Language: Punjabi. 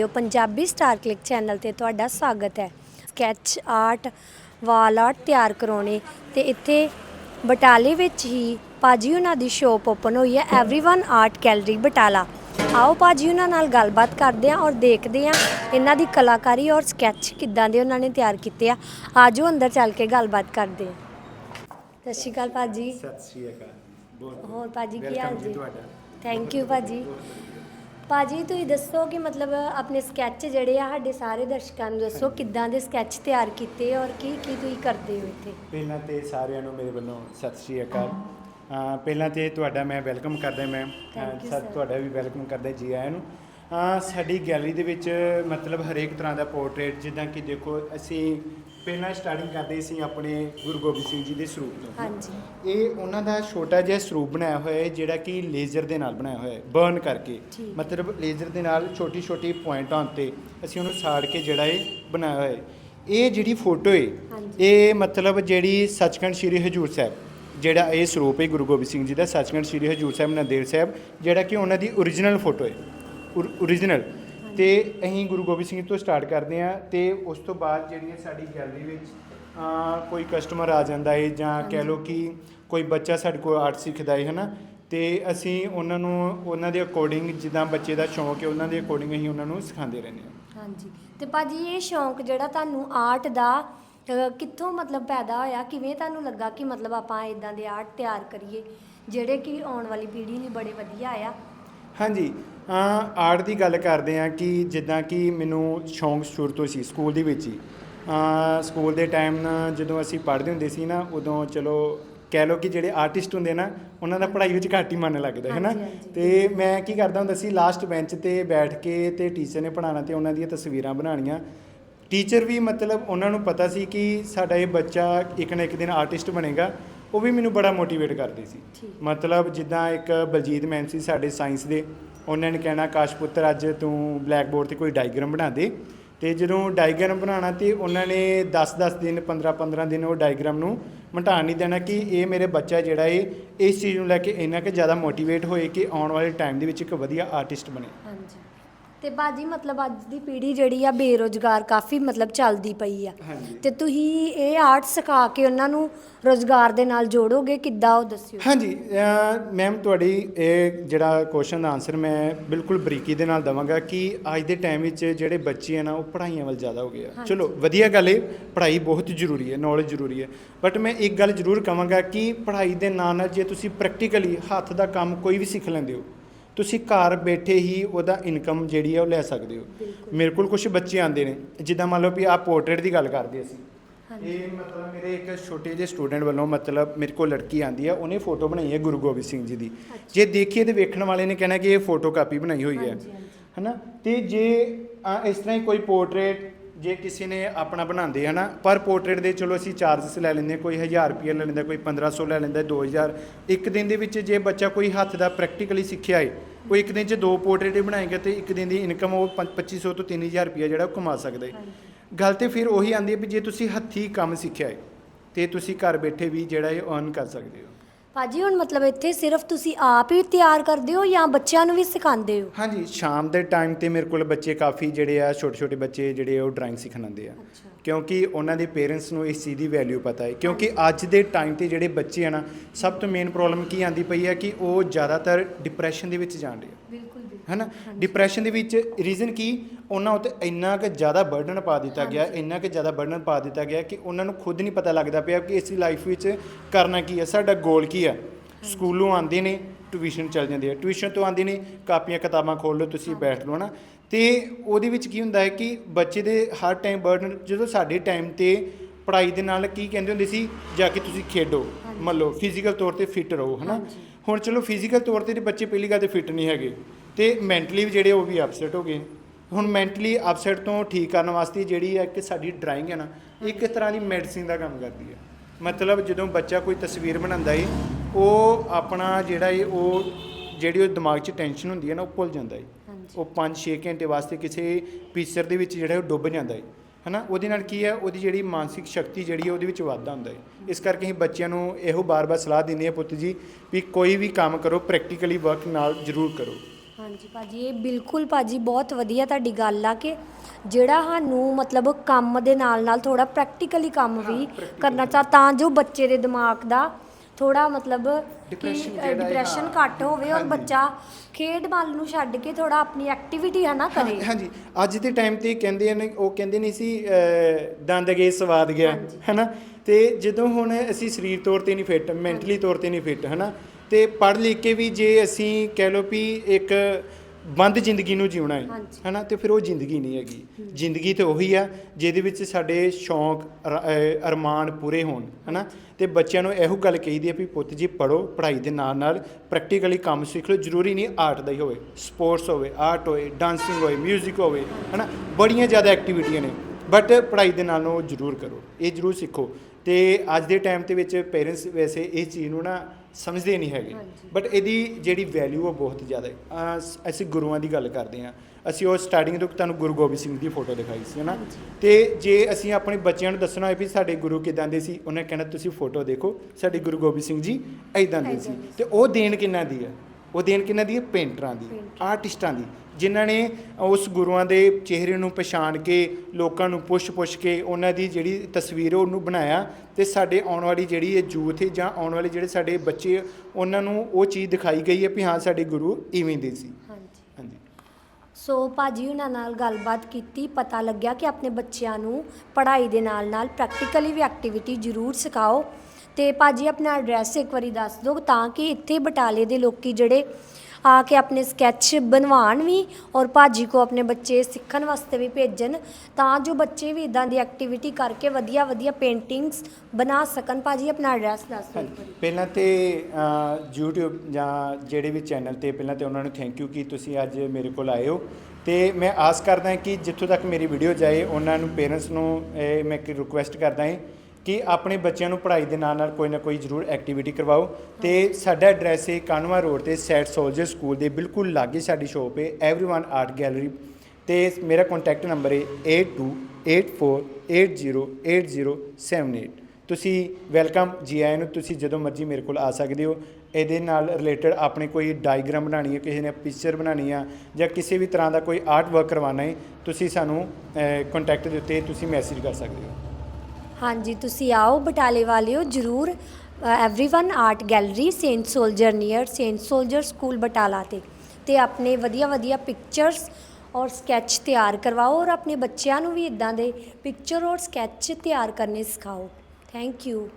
ਜੋ ਪੰਜਾਬੀ ਸਟਾਰ ਕਲਿੱਕ ਚੈਨਲ ਤੇ ਤੁਹਾਡਾ ਸਵਾਗਤ ਹੈ ਸਕੈਚ ਆਰਟ ਵਾਲ ਆਰਟ ਤਿਆਰ ਕਰਾਉਣੇ ਤੇ ਇੱਥੇ ਬਟਾਲੇ ਵਿੱਚ ਹੀ ਪਾਜੀ ਉਹਨਾਂ ਦੀ ਸ਼ੋਪ ਓਪਨ ਹੋਈ ਹੈ एवरीवन ਆਰਟ ਗੈਲਰੀ ਬਟਾਲਾ ਆਓ ਪਾਜੀ ਉਹਨਾਂ ਨਾਲ ਗੱਲਬਾਤ ਕਰਦੇ ਹਾਂ ਔਰ ਦੇਖਦੇ ਹਾਂ ਇਹਨਾਂ ਦੀ ਕਲਾਕਾਰੀ ਔਰ ਸਕੈਚ ਕਿੱਦਾਂ ਦੇ ਉਹਨਾਂ ਨੇ ਤਿਆਰ ਕੀਤੇ ਆ ਆਜੋ ਅੰਦਰ ਚੱਲ ਕੇ ਗੱਲਬਾਤ ਕਰਦੇ ਹਾਂ ਸਤਿ ਸ਼੍ਰੀ ਅਕਾਲ ਪਾਜੀ ਸਤਿ ਸ਼੍ਰੀ ਅਕਾਲ ਬਹੁਤ ਹੋਰ ਪਾਜੀ ਕੀ Welcome ਹਾਲ ਜੀ ਜੀ ਤੁਹਾਡਾ। ਥੈਂਕ ਯੂ ਪਾਜੀ ਪਾਜੀ ਤੁਸੀਂ ਦੱਸੋ ਕਿ ਮਤਲਬ ਆਪਣੇ ਸਕੈਚ ਜਿਹੜੇ ਆ ਸਾਡੇ ਸਾਰੇ ਦਰਸ਼ਕਾਂ ਨੂੰ ਦੱਸੋ ਕਿੱਦਾਂ ਦੇ ਸਕੈਚ ਤਿਆਰ ਕੀਤੇ ਔਰ ਕੀ ਕੀ ਤੁਸੀਂ ਕਰਦੇ ਹੋ ਇੱਥੇ? ਪਹਿਲਾਂ ਤੇ ਸਾਰਿਆਂ ਨੂੰ ਮੇਰੇ ਵੱਲੋਂ ਸਤਿ ਸ਼੍ਰੀ ਅਕਾਲ। ਅਹ ਪਹਿਲਾਂ ਤੇ ਤੁਹਾਡਾ ਮੈਂ ਵੈਲਕਮ ਕਰਦਾ ਮੈਂ ਸਰ. ਤੁਹਾਡਾ ਵੀ ਵੈਲਕਮ ਕਰਦਾ ਜੀ ਆਇਆਂ ਨੂੰ। ਸਾਡੀ ਗੈਲਰੀ ਦੇ ਵਿੱਚ ਮਤਲਬ ਹਰੇਕ ਤਰ੍ਹਾਂ ਦਾ ਪੋਰਟਰੇਟ ਜਿੱਦਾਂ ਕਿ ਦੇਖੋ ਅਸੀਂ ਪਹਿਲਾਂ ਸਟਾਰਟਿੰਗ ਕਰਦੇ ਸੀ ਆਪਣੇ ਗੁਰੂ ਗੋਬਿੰਦ ਸਿੰਘ ਜੀ ਦੇ ਸਰੂਪ ਤੋਂ ਹਾਂਜੀ। ਇਹ ਉਹਨਾਂ ਦਾ ਛੋਟਾ ਜਿਹਾ ਸਰੂਪ ਬਣਾਇਆ ਹੋਇਆ ਹੈ ਜਿਹੜਾ ਕਿ ਲੇਜ਼ਰ ਦੇ ਨਾਲ ਬਣਾਇਆ ਹੋਇਆ ਹੈ ਬਰਨ ਕਰਕੇ। ਮਤਲਬ ਲੇਜ਼ਰ ਦੇ ਨਾਲ ਛੋਟੀ ਛੋਟੀ ਪੁਆਇੰਟਾਂ ਉੱਤੇ ਅਸੀਂ ਉਹਨੂੰ ਸਾੜ ਕੇ ਜਿਹੜਾ ਇਹ ਬਣਾਇਆ ਹੋਇਆ ਹੈ। ਇਹ ਜਿਹੜੀ ਫੋਟੋ ਹੈ। ਇਹ ਮਤਲਬ ਜਿਹੜੀ ਸੱਚਖੰਡ ਸ੍ਰੀ ਹਜੂਰ ਸਾਹਿਬ ਜਿਹੜਾ ਇਹ ਸਰੂਪ ਹੈ ਗੁਰੂ ਗੋਬਿੰਦ ਸਿੰਘ ਜੀ ਦਾ ਸੱਚਖੰਡ ਸ੍ਰੀ ਹਜੂਰ ਸਾਹਿਬ ਨੰਦੇੜ ਸਾਹਿਬ ਜਿਹੜਾ ਕਿ ਉਹਨਾਂ ਦੀ ਓਰੀਜਨਲ ਫੋਟੋ ਹੈ ਓਰੀਜਨਲ ਤੇ ਅਸੀਂ ਗੁਰੂ ਗੋਬਿੰਦ ਸਿੰਘ ਤੋਂ ਸਟਾਰਟ ਕਰਦੇ ਹਾਂ ਤੇ ਉਸ ਤੋਂ ਬਾਅਦ ਜਿਹੜੀ ਹੈ ਸਾਡੀ ਗੈਲਰੀ ਵਿੱਚ ਕੋਈ ਕਸਟਮਰ ਆ ਜਾਂਦਾ ਹੈ ਜਾਂ ਕਹਿ ਲਓ ਕਿ ਕੋਈ ਬੱਚਾ ਸਾਡੇ ਕੋਲ ਆਰਟ ਸਿੱਖਦਾ ਹੈ ਹਨਾ? ਤੇ ਅਸੀਂ ਉਹਨਾਂ ਨੂੰ ਉਹਨਾਂ ਦੇ ਅਕੋਰਡਿੰਗ ਜਿੱਦਾਂ ਬੱਚੇ ਦਾ ਸ਼ੌਂਕ ਹੈ ਉਹਨਾਂ ਦੇ ਅਕੋਰਡਿੰਗ ਅਸੀਂ ਉਹਨਾਂ ਨੂੰ ਸਿਖਾਉਂਦੇ ਰਹਿੰਦੇ ਹਾਂ। ਹਾਂਜੀ। ਤੇ ਭਾਜੀ ਇਹ ਸ਼ੌਂਕ ਜਿਹੜਾ ਤੁਹਾਨੂੰ ਆਰਟ ਦਾ ਅਹ, ਕਿੱਥੋਂ ਮਤਲਬ ਪੈਦਾ ਹੋਇਆ? ਕਿਵੇਂ ਤੁਹਾਨੂੰ ਲੱਗਾ ਕਿ ਮਤਲਬ ਆਪਾਂ ਇਦਾਂ ਦੇ ਆਰਟ ਤਿਆਰ ਕਰੀਏ ਜਿਹੜੇ ਕਿ ਆਉਣ ਵਾਲੀ ਪੀੜ੍ਹੀ ਲਈ ਬੜੇ ਵਧੀਆ ਆ? ਹਾਂਜੀ। ਆਰਟ ਦੀ ਗੱਲ ਕਰਦੇ ਹਾਂ ਕਿ ਜਿੱਦਾਂ ਕਿ ਮੈਨੂੰ ਸ਼ੌਂਕ ਸ਼ੁਰੂ ਤੋਂ ਸੀ ਸਕੂਲ ਦੇ ਵਿੱਚ ਹੀ ਸਕੂਲ ਦੇ ਟਾਈਮ ਜਦੋਂ ਅਸੀਂ ਪੜ੍ਹਦੇ ਹੁੰਦੇ ਸੀ ਨਾ ਉਦੋਂ ਚਲੋ ਕਹਿ ਲਓ ਕਿ ਜਿਹੜੇ ਆਰਟਿਸਟ ਹੁੰਦੇ ਨਾ ਉਹਨਾਂ ਦਾ ਪੜ੍ਹਾਈ ਵਿੱਚ ਘੱਟ ਹੀ ਮਨ ਲੱਗਦਾ ਹੈ ਨਾ। ਤੇ ਮੈਂ ਕੀ ਕਰਦਾ ਹੁੰਦਾ ਸੀ ਲਾਸਟ ਬੈਂਚ ਤੇ ਬੈਠ ਕੇ ਤੇ ਟੀਚਰ ਨੇ ਪੜ੍ਹਾਉਣਾ ਤੇ ਉਹਨਾਂ ਦੀਆਂ ਤਸਵੀਰਾਂ ਬਣਾਉਣੀਆਂ ਟੀਚਰ ਵੀ ਮਤਲਬ ਉਹਨਾਂ ਨੂੰ ਪਤਾ ਸੀ ਕਿ ਸਾਡਾ ਇਹ ਬੱਚਾ ਇੱਕ ਨਾ ਇੱਕ ਦਿਨ ਆਰਟਿਸਟ ਬਣੇਗਾ ਉਹ ਵੀ ਮੈਨੂੰ ਬੜਾ ਮੋਟੀਵੇਟ ਕਰਦੇ ਸੀ। ਮਤਲਬ ਜਿੱਦਾਂ ਇੱਕ ਬਲਜੀਤ ਮੈਮ ਸੀ ਸਾਡੇ ਸਾਇੰਸ ਦੇ ਉਹਨਾਂ ਨੇ ਕਹਿਣਾ, ਕਾਸ਼ ਪੁੱਤਰ ਅੱਜ ਤੂੰ ਬਲੈਕ ਬੋਰਡ ਤੇ ਕੋਈ ਡਾਇਗ੍ਰਾਮ ਬਣਾ ਦੇ। ਤੇ ਜਦੋਂ ਡਾਇਗ੍ਰਾਮ ਬਣਾਉਣਾ ਤੇ ਉਹਨਾਂ ਨੇ 10-10 ਦਿਨ 15-15 ਦਿਨ ਉਹ ਡਾਇਗ੍ਰਾਮ ਨੂੰ ਮਿਟਾ ਨਹੀਂ ਦੇਣਾ ਕਿ ਇਹ ਮੇਰੇ ਬੱਚਾ ਜਿਹੜਾ ਇਹ ਇਸ ਚੀਜ਼ ਨੂੰ ਲੈ ਕੇ ਇੰਨਾ ਕਿ ਜ਼ਿਆਦਾ ਮੋਟੀਵੇਟ ਹੋਏ ਕਿ ਆਉਣ ਵਾਲੇ ਟਾਈਮ ਦੇ ਵਿੱਚ ਇੱਕ ਵਧੀਆ ਆਰਟਿਸਟ ਬਣੇ। ਹਾਂਜੀ। ਤੇ ਬਾਜੀ ਮਤਲਬ ਅੱਜ ਦੀ ਪੀੜ੍ਹੀ ਜਿਹੜੀ ਆ ਬੇਰੋਜ਼ਗਾਰ ਕਾਫੀ ਮਤਲਬ ਚੱਲਦੀ ਪਈ ਆ। ਹਾਂਜੀ। ਤੇ ਤੁਸੀਂ ਇਹ ਆਰਟ ਸਿਖਾ ਕੇ ਉਹਨਾਂ ਨੂੰ ਰੋਜ਼ਗਾਰ ਦੇ ਨਾਲ ਜੋੜੋਗੇ ਕਿੱਦਾਂ ਉਹ ਦੱਸਿਓ? ਹਾਂਜੀ ਮੈਮ ਤੁਹਾਡੀ ਇਹ ਜਿਹੜਾ ਕੁਐਸਚਨ ਦਾ ਆਨਸਰ ਮੈਂ ਬਿਲਕੁਲ ਬਰੀਕੀ ਦੇ ਨਾਲ ਦਵਾਂਗਾ ਕਿ ਅੱਜ ਦੇ ਟਾਈਮ ਵਿੱਚ ਜਿਹੜੇ ਬੱਚੇ ਆ ਨਾ ਉਹ ਪੜ੍ਹਾਈਆਂ ਵੱਲ ਜ਼ਿਆਦਾ ਹੋ ਗਏ ਆ। ਚਲੋ ਵਧੀਆ ਗੱਲ ਹੈ ਪੜ੍ਹਾਈ ਬਹੁਤ ਜ਼ਰੂਰੀ ਹੈ ਨੌਲੇਜ ਜ਼ਰੂਰੀ ਹੈ ਬਟ ਮੈਂ ਇੱਕ ਗੱਲ ਜ਼ਰੂਰ ਕਹਾਂਗਾ ਕਿ ਪੜ੍ਹਾਈ ਦੇ ਨਾਲ ਨਾਲ ਜੇ ਤੁਸੀਂ ਪ੍ਰੈਕਟੀਕਲੀ ਹੱਥ ਦਾ ਕੰਮ ਕੋਈ ਵੀ ਸਿੱਖ ਲੈਂਦੇ ਹੋ ਤੁਸੀਂ ਘਰ ਬੈਠੇ ਹੀ ਉਹਦਾ ਇਨਕਮ ਜਿਹੜੀ ਹੈ ਉਹ ਲੈ ਸਕਦੇ ਹੋ। ਮੇਰੇ ਕੋਲ ਕੁਝ ਬੱਚੇ ਆਉਂਦੇ ਨੇ ਜਿੱਦਾਂ ਮੰਨ ਲਓ ਵੀ ਆਹ ਪੋਰਟਰੇਟ ਦੀ ਗੱਲ ਕਰਦੇ ਅਸੀਂ। ਇਹ ਮਤਲਬ ਮੇਰੇ ਇੱਕ ਛੋਟੇ ਜਿਹੇ ਸਟੂਡੈਂਟ ਵੱਲੋਂ ਮਤਲਬ ਮੇਰੇ ਕੋਲ ਲੜਕੀ ਆਂਦੀ ਹੈ ਉਹਨੇ ਫੋਟੋ ਬਣਾਈ ਹੈ ਗੁਰੂ ਗੋਬਿੰਦ ਸਿੰਘ ਜੀ ਦੀ। ਜੇ ਦੇਖੀਏ ਤੇ ਵੇਖਣ ਵਾਲੇ ਨੇ ਕਹਿਣਾ ਕਿ ਇਹ ਫੋਟੋ ਕਾਪੀ ਬਣਾਈ ਹੋਈ ਹੈ। ਹਨਾ? ਤੇ ਜੇ ਇਸ ਤਰ੍ਹਾਂ ਹੀ ਕੋਈ ਪੋਰਟਰੇਟ ਜੇ ਕਿਸੇ ਨੇ ਆਪਣਾ ਬਣਾਉਂਦੇ ਹਨਾ ਪਰ ਪੋਰਟਰੇਟ ਦੇ ਚਲੋ ਅਸੀਂ ਚਾਰजेस ਲੈ ਲੈਂਦੇ ਹਾਂ, ਕੋਈ 1000 ਰੁਪਏ ਲੈ ਲੈਂਦਾ ਕੋਈ 1500 ਲੈ ਲੈਂਦਾ 2000 ਇੱਕ ਦਿਨ ਦੇ ਵਿੱਚ ਜੇ ਬੱਚਾ ਕੋਈ ਹੱਥ ਦਾ ਪ੍ਰੈਕਟੀਕਲੀ ਸਿੱਖਿਆ ਹੈ ਉਹ ਇੱਕ ਦਿਨ 'ਚ ਦੋ ਪੋਰਟਰੇਟ ਹੀ ਬਣਾਏਗਾ ਤੇ ਇੱਕ ਦਿਨ ਦੀ ਇਨਕਮ ਉਹ ਪੰਜ- 2500 ਤੋਂ 3000 ਰੁਪਏ ਜਿਹੜਾ ਉਹ ਕਮਾ ਸਕਦਾ। ਗੱਲ ਤੇ ਫਿਰ ਉਹੀ ਆਂਦੀ ਹੈ ਵੀ ਜੇ ਤੁਸੀਂ ਹੱਥੀ ਕੰਮ ਸਿੱਖਿਆ ਹੈ ਤੇ ਤੁਸੀਂ ਘਰ ਬੈਠੇ ਵੀ ਜਿਹੜਾ ਇਹ ਅਰਨ ਕਰ ਸਕਦੇ ਹੋ। ਭਾਜੀ ਹੁਣ ਮਤਲਬ ਇੱਥੇ ਸਿਰਫ ਤੁਸੀਂ ਆਪ ਹੀ ਤਿਆਰ ਕਰਦੇ ਹੋ ਜਾਂ ਬੱਚਿਆਂ ਨੂੰ ਵੀ ਸਿਖਾਉਂਦੇ ਹੋ? ਹਾਂਜੀ ਸ਼ਾਮ ਦੇ ਟਾਈਮ ਤੇ ਮੇਰੇ ਕੋਲ ਬੱਚੇ ਕਾਫੀ ਜਿਹੜੇ ਆ ਛੋਟੇ ਛੋਟੇ ਬੱਚੇ ਜਿਹੜੇ ਆ ਉਹ ਡਰਾਇੰਗ ਸਿੱਖਣ ਆਉਂਦੇ ਆ। ਕਿਉਂਕਿ ਉਹਨਾਂ ਦੇ ਪੇਰੈਂਟਸ ਨੂੰ ਇਸ ਚੀਜ਼ ਦੀ ਵੈਲਿਊ ਪਤਾ ਹੈ। ਕਿਉਂਕਿ ਅੱਜ ਦੇ ਟਾਈਮ ਤੇ ਜਿਹੜੇ ਬੱਚੇ ਆ ਨਾ ਸਭ ਤੋਂ ਮੇਨ ਪ੍ਰੋਬਲਮ ਕੀ ਆਂਦੀ ਪਈ ਹੈ ਕਿ ਉਹ ਜ਼ਿਆਦਾਤਰ ਡਿਪਰੈਸ਼ਨ ਦੇ ਵਿੱਚ ਜਾਣ ਰਹੇ ਆ। ਹੈਨਾ? ਡਿਪਰੈਸ਼ਨ ਦੇ ਵਿੱਚ ਰੀਜ਼ਨ ਕੀ? ਉਹਨਾਂ ਉੱਤੇ ਇੰਨਾ ਕੁ ਜ਼ਿਆਦਾ ਬਰਡਨ ਪਾ ਦਿੱਤਾ ਗਿਆ ਇੰਨਾ ਕੁ ਜ਼ਿਆਦਾ ਬਰਡਨ ਪਾ ਦਿੱਤਾ ਗਿਆ ਕਿ ਉਹਨਾਂ ਨੂੰ ਖੁਦ ਨਹੀਂ ਪਤਾ ਲੱਗਦਾ ਪਿਆ ਕਿ ਇਸ ਲਾਈਫ ਵਿੱਚ ਕਰਨਾ ਕੀ ਹੈ ਸਾਡਾ ਗੋਲ ਕੀ ਹੈ। ਸਕੂਲੋਂ ਆਉਂਦੇ ਨੇ ਟਿਊਸ਼ਨ ਚੱਲ ਜਾਂਦੇ ਆ। ਟਿਊਸ਼ਨ ਤੋਂ ਆਉਂਦੇ ਨੇ ਕਾਪੀਆਂ ਕਿਤਾਬਾਂ ਖੋਲ ਲਓ ਤੁਸੀਂ ਬੈਠ ਲਓ ਨਾ ਤੇ ਉਹਦੇ ਵਿੱਚ ਕੀ ਹੁੰਦਾ ਹੈ ਕਿ ਬੱਚੇ ਦੇ ਹਰ ਟਾਈਮ ਬਰਡਨ ਜਦੋਂ ਸਾਡੇ ਟਾਈਮ ਤੇ ਪੜ੍ਹਾਈ ਦੇ ਨਾਲ ਕੀ ਕਹਿੰਦੇ ਹੁੰਦੇ ਸੀ ਜਾ ਕੇ ਤੁਸੀਂ ਖੇਡੋ। ਮੰਨ ਲਓ ਫਿਜ਼ੀਕਲ ਤੌਰ ਤੇ ਫਿੱਟ ਰਹੋ ਹਨਾ। ਹੁਣ ਚਲੋ ਫਿਜ਼ੀਕਲ ਤੌਰ ਤੇ ਤੇ ਬੱਚੇ ਪਹਿਲੀ ਗੱਲ ਤੇ ਫਿੱਟ ਨਹੀਂ ਹੈਗੇ। ਤੇ ਮੈਂਟਲੀ ਵੀ ਜਿਹੜੇ ਉਹ ਵੀ ਅਪਸੈਟ ਹੋ ਗਏ। ਹੁਣ ਮੈਂਟਲੀ ਅਪਸੈਟ ਤੋਂ ਠੀਕ ਕਰਨ ਵਾਸਤੇ ਜਿਹੜੀ ਹੈ ਕਿ ਸਾਡੀ ਡਰਾਇੰਗ ਹੈ ਨਾ ਇੱਕ ਤਰ੍ਹਾਂ ਦੀ ਮੈਡੀਸਿਨ ਦਾ ਕੰਮ ਕਰਦੀ ਹੈ ਮਤਲਬ ਜਦੋਂ ਬੱਚਾ ਕੋਈ ਤਸਵੀਰ ਬਣਾਉਂਦਾ ਏ ਉਹ ਆਪਣਾ ਜਿਹੜਾ ਏ ਉਹ ਜਿਹੜੀ ਉਹ ਦਿਮਾਗ 'ਚ ਟੈਨਸ਼ਨ ਹੁੰਦੀ ਹੈ ਨਾ ਉਹ ਭੁੱਲ ਜਾਂਦਾ ਏ। ਉਹ 5-6 ਘੰਟੇ ਵਾਸਤੇ ਕਿਸੇ ਪੀਸਰ ਦੇ ਵਿੱਚ ਜਿਹੜਾ ਉਹ ਡੁੱਬ ਜਾਂਦਾ ਏ ਹਨਾ? ਉਹਦੇ ਨਾਲ ਕੀ ਹੈ ਉਹਦੀ ਜਿਹੜੀ ਮਾਨਸਿਕ ਸ਼ਕਤੀ ਜਿਹੜੀ ਹੈ ਉਹਦੇ ਵਿੱਚ ਵਾਧਾ ਹੁੰਦਾ ਹੈ ਇਸ ਕਰਕੇ ਅਸੀਂ ਬੱਚਿਆਂ ਨੂੰ ਇਹੋ ਬਾਰ-ਬਾਰ ਸਲਾਹ ਦਿੰਦੇ ਹਾਂ ਪੁੱਤ ਜੀ ਵੀ ਕੋਈ ਵੀ ਕੰਮ ਕਰੋ ਪ੍ਰੈਕਟੀਕਲੀ ਵਰਕ ਨਾਲ ਜ਼ਰੂਰ ਕਰੋ। ਹਾਂਜੀ ਭਾਜੀ ਇਹ ਬਿਲਕੁਲ ਭਾਜੀ ਬਹੁਤ ਵਧੀਆ ਤੁਹਾਡੀ ਗੱਲ ਆ ਕਿ ਜਿਹੜਾ ਸਾਨੂੰ ਮਤਲਬ ਕੰਮ ਦੇ ਨਾਲ ਨਾਲ ਥੋੜਾ ਪ੍ਰੈਕਟੀਕਲੀ ਕੰਮ ਵੀ ਕਰਨਾ ਚਾ ਤਾਂ ਜੋ ਬੱਚੇ ਦੇ ਦਿਮਾਗ ਦਾ ਥੋੜਾ ਮਤਲਬ ਡਿਪਰੈਸ਼ਨ। ਘੱਟ ਹੋਵੇ ਔਰ। ਬੱਚਾ ਖੇਡ ਵੱਲ ਨੂੰ ਛੱਡ ਕੇ ਥੋੜਾ ਆਪਣੀ ਐਕਟੀਵਿਟੀ ਹੈ ਨਾ ਕਰੇ ਹਾਂਜੀ ਅੱਜ ਦੇ ਟਾਈਮ ਤੇ ਕਹਿੰਦੇ ਨੇ ਉਹ ਕਹਿੰਦੇ ਨਹੀਂ ਸੀ ਦੰਦ ਗਏ ਸਵਾਦ ਗਿਆ। ਹੈਨਾ ਤੇ ਜਦੋਂ ਹੁਣ ਅਸੀਂ ਸਰੀਰ ਤੌਰ ਤੇ ਨਹੀਂ ਫਿੱਟ ਮੈਂਟਲੀ ਤੌਰ ਤੇ ਨਹੀਂ ਫਿੱਟ ਹੈਨਾ ਤੇ ਪੜ੍ਹ ਲਿਖ ਕੇ ਵੀ ਜੇ ਅਸੀਂ ਕਹਿ ਲਓ ਵੀ ਇੱਕ ਬੰਦ ਜ਼ਿੰਦਗੀ ਨੂੰ ਜਿਉਣਾ ਹੈ ਹਾਂਜੀ। ਹੈਨਾ ਤੇ ਫਿਰ ਉਹ ਜ਼ਿੰਦਗੀ ਨਹੀਂ ਹੈਗੀ। ਜ਼ਿੰਦਗੀ ਤੇ ਉਹੀ ਆ ਜਿਹਦੇ ਵਿੱਚ ਸਾਡੇ ਸ਼ੌਂਕ ਅਰ- ਅਹ, ਅਰਮਾਨ ਪੂਰੇ ਹੋਣ ਹੈਨਾ। ਤੇ ਬੱਚਿਆਂ ਨੂੰ ਇਹੋ ਗੱਲ ਕਹੀਦੀ ਹੈ ਵੀ ਪੁੱਤ ਜੀ ਪੜੋ ਪੜ੍ਹਾਈ ਦੇ ਨਾਲ ਨਾਲ ਪ੍ਰੈਕਟੀਕਲੀ ਕੰਮ ਸਿੱਖ ਲਓ ਜ਼ਰੂਰੀ ਨਹੀਂ ਆਰਟ ਦਾ ਹੀ ਹੋਵੇ ਸਪੋਰਟਸ ਹੋਵੇ ਆਰਟ ਹੋਵੇ ਡਾਂਸਿੰਗ ਹੋਵੇ 뮤직 ਹੋਵੇ ਹਨਾ। ਬੜੀਆਂ ਜ਼ਿਆਦਾ ਐਕਟੀਵਿਟੀਆਂ ਨੇ ਬਟ ਪੜ੍ਹਾਈ ਦੇ ਨਾਲ ਉਹ ਜ਼ਰੂਰ ਕਰੋ ਇਹ ਜ਼ਰੂਰ ਸਿੱਖੋ। ਤੇ ਅੱਜ ਦੇ ਟਾਈਮ ਦੇ ਵਿੱਚ ਪੇਰੈਂਟਸ ਵੈਸੇ ਇਹ ਚੀਜ਼ ਨੂੰ ਨਾ ਸਮਝਦੇ ਨਹੀਂ ਹੈਗੇ। ਬਟ ਇਹਦੀ ਜਿਹੜੀ ਵੈਲਿਊ ਉਹ ਬਹੁਤ ਜ਼ਿਆਦਾ ਹੈ। ਅਸੀਂ ਗੁਰੂਆਂ ਦੀ ਗੱਲ ਕਰਦੇ ਹਾਂ। ਅਸੀਂ ਉਹ ਸਟਾਰਟਿੰਗ ਤੋਂ ਤੁਹਾਨੂੰ ਗੁਰੂ ਗੋਬਿੰਦ ਸਿੰਘ ਦੀ ਫੋਟੋ ਦਿਖਾਈ ਸੀ ਹਨਾ? ਤੇ ਜੇ ਅਸੀਂ ਆਪਣੇ ਬੱਚਿਆਂ ਨੂੰ ਦੱਸਣਾ ਹੋਏ ਵੀ ਸਾਡੇ ਗੁਰੂ ਕਿਦਾਂ ਦੇ ਸੀ ਉਹਨੇ ਕਹਿਣਾ ਤੁਸੀਂ ਫੋਟੋ ਦੇਖੋ ਸਾਡੇ ਗੁਰੂ ਗੋਬਿੰਦ ਸਿੰਘ ਜੀ ਐਦਾਂ ਦੇ ਸੀ। ਏਦਾਂ ਦੇ ਸੀ। ਤੇ ਉਹ ਦੇਣ ਕਿੰਨਾ ਦੀ ਹੈ? ਉਹ ਦੇਣ ਕਿੰਨਾ ਦੀ ਹੈ? ਪੇਂਟਰਾਂ ਦੀ। ਆਰਟਿਸਟਾਂ ਦੀ। ਜਿਨ੍ਹਾਂ ਨੇ ਉਸ ਗੁਰੂਆਂ ਦੇ ਚਿਹਰੇ ਨੂੰ ਪਛਾਣ ਕੇ ਲੋਕਾਂ ਨੂੰ ਪੁੱਛ-ਪੁੱਛ ਕੇ ਉਹਨਾਂ ਦੀ ਜਿਹੜੀ ਤਸਵੀਰ ਉਹਨੂੰ ਬਣਾਇਆ। ਤੇ ਸਾਡੇ ਆਉਣ ਵਾਲੀ ਜਿਹੜੀ ਇਹ ਯੂਥ ਹੈ ਜਾਂ ਆਉਣ ਵਾਲੇ ਜਿਹੜੇ ਸਾਡੇ ਬੱਚੇ ਉਹਨਾਂ ਨੂੰ ਉਹ ਚੀਜ਼ ਦਿਖਾਈ ਗਈ ਹੈ ਵੀ ਹਾਂ ਸਾਡੇ ਗੁਰੂ ਇਵੇਂ ਦੇ ਸੀ। ਹਾਂਜੀ। ਹਾਂਜੀ। ਸੋ ਭਾਜੀ ਉਹਨਾਂ ਨਾਲ ਗੱਲਬਾਤ ਕੀਤੀ ਪਤਾ ਲੱਗਿਆ ਕਿ ਆਪਣੇ ਬੱਚਿਆਂ ਨੂੰ ਪੜ੍ਹਾਈ ਦੇ ਨਾਲ ਨਾਲ ਪ੍ਰੈਕਟੀਕਲੀ ਵੀ ਐਕਟੀਵਿਟੀ ਜ਼ਰੂਰ ਸਿਖਾਓ। ਤੇ ਭਾਜੀ ਆਪਣਾ ਐਡਰੈਸ ਇੱਕ ਵਾਰੀ ਦੱਸ ਦਿਓ ਤਾਂ ਕਿ ਇੱਥੇ ਬਟਾਲੇ ਦੇ ਲੋਕੀ ਜਿਹੜੇ ਆ ਕੇ ਆਪਣੇ ਸਕੈਚ ਬਣਵਾਉਣ ਵੀ ਔਰ ਭਾਜੀ ਕੋ ਆਪਣੇ ਬੱਚੇ ਸਿੱਖਣ ਵਾਸਤੇ ਵੀ ਭੇਜਣ ਤਾਂ ਜੋ ਬੱਚੇ ਵੀ ਇਦਾਂ ਦੀ ਐਕਟੀਵਿਟੀ ਕਰਕੇ ਵਧੀਆ ਵਧੀਆ ਪੇਂਟਿੰਗਸ ਬਣਾ ਸਕਣ। ਭਾਜੀ ਆਪਣਾ ਐਡਰੈਸ ਦੱਸ ਦਿਓ ਇੱਕ ਵਾਰੀ। ਪਹਿਲਾਂ ਤੇ ਅ, YouTube ਜਾਂ ਜਿਹੜੇ ਵੀ ਚੈਨਲ ਤੇ ਪਹਿਲਾਂ ਤੇ ਉਹਨਾਂ ਨੂੰ ਥੈਂਕ ਯੂ ਕਿ ਤੁਸੀਂ ਅੱਜ ਮੇਰੇ ਕੋਲ ਆਏ ਹੋ। ਤੇ ਮੈਂ ਆਸ ਕਰਦਾ ਕਿ ਜਿੱਥੋਂ ਤੱਕ ਮੇਰੀ ਵੀਡੀਓ ਜਾਏ ਉਹਨਾਂ ਨੂੰ ਪੇਰੈਂਟਸ ਨੂੰ ਇਹ ਮੈਂ ਇੱਕ ਰਿਕੁਐਸਟ ਕਰਦਾ ਹਾਂ ਕਿ ਆਪਣੇ ਬੱਚਿਆਂ ਨੂੰ ਪੜ੍ਹਾਈ ਦੇ ਨਾਲ ਨਾਲ ਕੋਈ ਨਾ ਕੋਈ ਜ਼ਰੂਰ ਐਕਟੀਵਿਟੀ ਕਰਵਾਓ ਤੇ ਸਾਡਾ ਐਡਰੈਸ ਹੈ ਕਾਨਵਾ ਰੋਡ ਤੇ ਸੈਟ ਸੋਲਜਰ ਸਕੂਲ ਦੇ ਬਿਲਕੁਲ ਲਾਗੇ ਸਾਡੀ ਸ਼ੋਪ ਹੈ एवरीवन ਆਰਟ ਗੈਲਰੀ ਤੇ ਮੇਰਾ ਕੰਟੈਕਟ ਨੰਬਰ ਹੈ 8284808078 ਤੁਸੀਂ ਵੈਲਕਮ ਜੀ ਆਇਆਂ ਨੂੰ ਤੁਸੀਂ ਜਦੋਂ ਮਰਜ਼ੀ ਮੇਰੇ ਕੋਲ ਆ ਸਕਦੇ ਹੋ ਇਹਦੇ ਨਾਲ ਰਿਲੇਟਡ ਆਪਣੇ ਕੋਈ ਡਾਇਗਰਾਮ ਬਣਾਉਣੀ ਹੈ ਕਿਸੇ ਨੇ ਪਿਕਚਰ ਬਣਾਉਣੀ ਆ ਜਾਂ ਕਿਸੇ ਵੀ ਤਰ੍ਹਾਂ ਦਾ ਕੋਈ ਆਰਟ ਵਰਕ ਕਰਵਾਉਣਾ ਹੈ ਤੁਸੀਂ ਸਾਨੂੰ ਕੰਟੈਕਟ ਦੇ ਉੱਤੇ ਤੁਸੀਂ ਮੈਸੇਜ ਕਰ ਸਕਦੇ ਹੋ ਹਾਂਜੀ ਤੁਸੀਂ ਆਓ ਬਟਾਲੇ ਵਾਲਿਓ ਜਰੂਰ everyone art gallery saint soldier near saint soldier school Batala ਤੇ ਤੇ ਆਪਣੇ ਵਧੀਆ ਵਧੀਆ ਪਿਕਚਰਸ ਔਰ ਸਕੈਚ ਤਿਆਰ ਕਰਵਾਓ ਔਰ ਆਪਣੇ ਬੱਚਿਆਂ ਨੂੰ ਵੀ ਇਦਾਂ ਦੇ ਪਿਕਚਰ ਔਰ ਸਕੈਚ ਤਿਆਰ ਕਰਨੇ ਸਿਖਾਓ ਥੈਂਕ ਯੂ